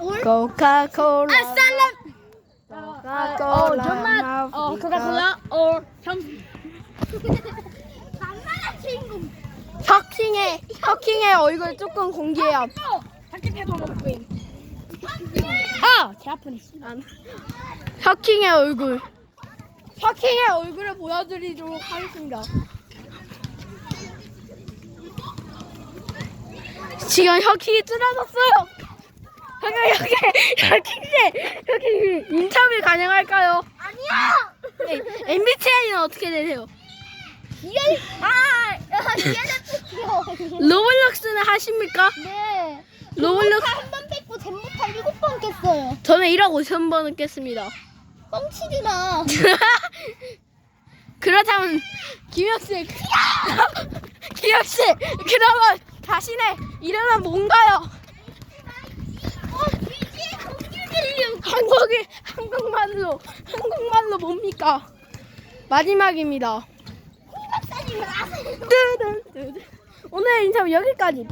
올? 코카콜라. 아, 쌀람. 코카콜라. 어, 존맛. 어, 코카콜라. 어, 형. 만만한 친구. 혁킹의 혁킹의 얼굴 조금 공개해요. 먹고 있. 아, 개 아프네. 안- 혁킹의 얼굴. 혁킹의 얼굴을 보여드리도록 하겠습니다. 지금 혁킹이 쓰러졌어요. 혁킹, 혁킹, 혁킹, 혁킹 인터뷰 가능할까요? 아니야. 네, MBTI는 어떻게 되세요? 이게 아, 이게 귀여워. 로블록스는 하십니까? 네. 로블록스 한번 뺏고 잼부터 일곱 번 깼어요. 저는 1억 5천 번은 깼습니다. 뻥치지 마. 그렇다면 김혁 씨, 김혁 씨, 그러면 자신의 이름은 뭔가요? 어, 귀지에 공주들려. 한국이 한국말로 한국말로 뭡니까? 마지막입니다. 오늘 인터뷰 여기까지.